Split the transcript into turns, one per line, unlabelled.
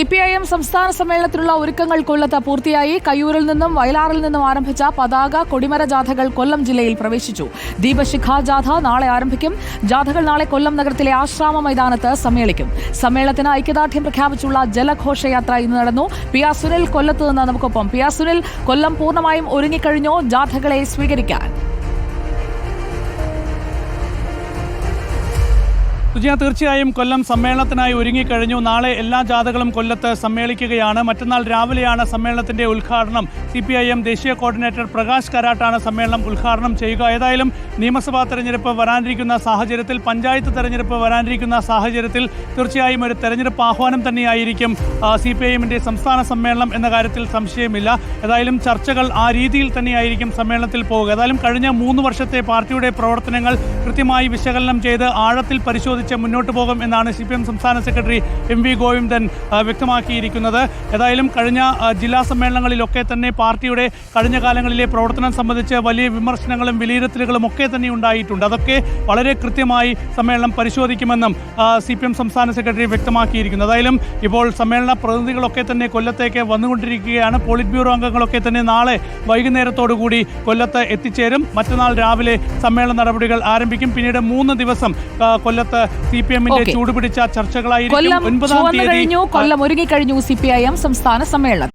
C P I M സംസ്ഥാന സമ്മേളനത്തിനുള്ള ഒരുക്കങ്ങൾ കൊല്ലത്ത് പൂർത്തിയായി. കയ്യൂരിൽ നിന്നും വയലാറിൽ നിന്നും ആരംഭിച്ച പതാക കൊടിമര ജാഥകൾ കൊല്ലം ജില്ലയിൽ പ്രവേശിച്ചു. ദീപശിഖ ജാഥ നാളെ ആരംഭിക്കും. ജാഥകൾ നാളെ കൊല്ലം നഗരത്തിലെ ആശ്രാമ മൈതാനത്ത് സമ്മേളിക്കും. സമ്മേളനത്തിന് ഐക്യദാർഢ്യം പ്രഖ്യാപിച്ചുള്ള ജലഘോഷയാത്ര ഇന്ന് നടന്നു. പി ആർ സുനിൽ കൊല്ലത്ത് നിന്ന് നമുക്കൊപ്പം. പി ആർ സുനിൽ കൊല്ലം പൂർണമായും ഒരുങ്ങിക്കഴിഞ്ഞോ? ജാഥകളെ സ്വീകരിക്കാൻ.
സുജിയ തീർച്ചയായും കൊല്ലം സമ്മേളനത്തിനായി ഒരുങ്ങിക്കഴിഞ്ഞു. നാളെ എല്ലാ ജാഥകളും കൊല്ലത്ത് സമ്മേളിക്കുകയാണ്. മറ്റന്നാൾ രാവിലെയാണ് സമ്മേളനത്തിന്റെ ഉദ്ഘാടനം. സി പി ഐ എം ദേശീയ കോർഡിനേറ്റർ പ്രകാശ് കരാട്ടാണ് സമ്മേളനം ഉദ്ഘാടനം ചെയ്യുക. ഏതായാലും നിയമസഭാ തെരഞ്ഞെടുപ്പ് വരാനിരിക്കുന്ന സാഹചര്യത്തിൽ പഞ്ചായത്ത് തെരഞ്ഞെടുപ്പ് വരാനിരിക്കുന്ന സാഹചര്യത്തിൽ തീർച്ചയായും ഒരു തെരഞ്ഞെടുപ്പ് ആഹ്വാനം തന്നെയായിരിക്കും സി പി ഐ എമ്മിന്റെ സംസ്ഥാന സമ്മേളനം എന്ന കാര്യത്തിൽ സംശയമില്ല. ഏതായാലും ചർച്ചകൾ ആ രീതിയിൽ തന്നെയായിരിക്കും സമ്മേളനത്തിൽ പോവുക. ഏതായാലും കഴിഞ്ഞ മൂന്ന് വർഷത്തെ പാർട്ടിയുടെ പ്രവർത്തനങ്ങൾ കൃത്യമായി വിശകലനം ചെയ്ത് ആഴത്തിൽ പരിശോധിച്ച് മുന്നോട്ട് പോകും എന്നാണ് സി പി എം സംസ്ഥാന സെക്രട്ടറി എം വി ഗോവിന്ദൻ വ്യക്തമാക്കിയിരിക്കുന്നത്. ഏതായാലും കഴിഞ്ഞ ജില്ലാ സമ്മേളനങ്ങളിലൊക്കെ തന്നെ പാർട്ടിയുടെ കഴിഞ്ഞ കാലങ്ങളിലെ പ്രവർത്തനം സംബന്ധിച്ച് വലിയ വിമർശനങ്ങളും വിലയിരുത്തലുകളും ഒക്കെ തന്നെ ഉണ്ടായിട്ടുണ്ട്. അതൊക്കെ വളരെ കൃത്യമായി സമ്മേളനം പരിശോധിക്കുമെന്നും സി പി എം സംസ്ഥാന സെക്രട്ടറി വ്യക്തമാക്കിയിരിക്കുന്നു. ഏതായാലും ഇപ്പോൾ സമ്മേളന പ്രതിനിധികളൊക്കെ തന്നെ കൊല്ലത്തേക്ക് വന്നുകൊണ്ടിരിക്കുകയാണ്. പോളിറ്റ് ബ്യൂറോ അംഗങ്ങളൊക്കെ തന്നെ നാളെ വൈകുന്നേരത്തോടുകൂടി കൊല്ലത്ത് എത്തിച്ചേരും. മറ്റന്നാൾ രാവിലെ സമ്മേളന നടപടികൾ ആരംഭിക്കും. പിന്നീട് മൂന്ന് ദിവസം കൊല്ലത്ത് സി പി എമ്മിന്റെ ചൂടുപിടിച്ച ചർച്ചകളായിരിക്കും
കൊല്ലം
തീയതി
കഴിഞ്ഞു. കൊല്ലം ഒരുങ്ങിക്കഴിഞ്ഞു സി പി ഐ എം സംസ്ഥാന സമ്മേളനം.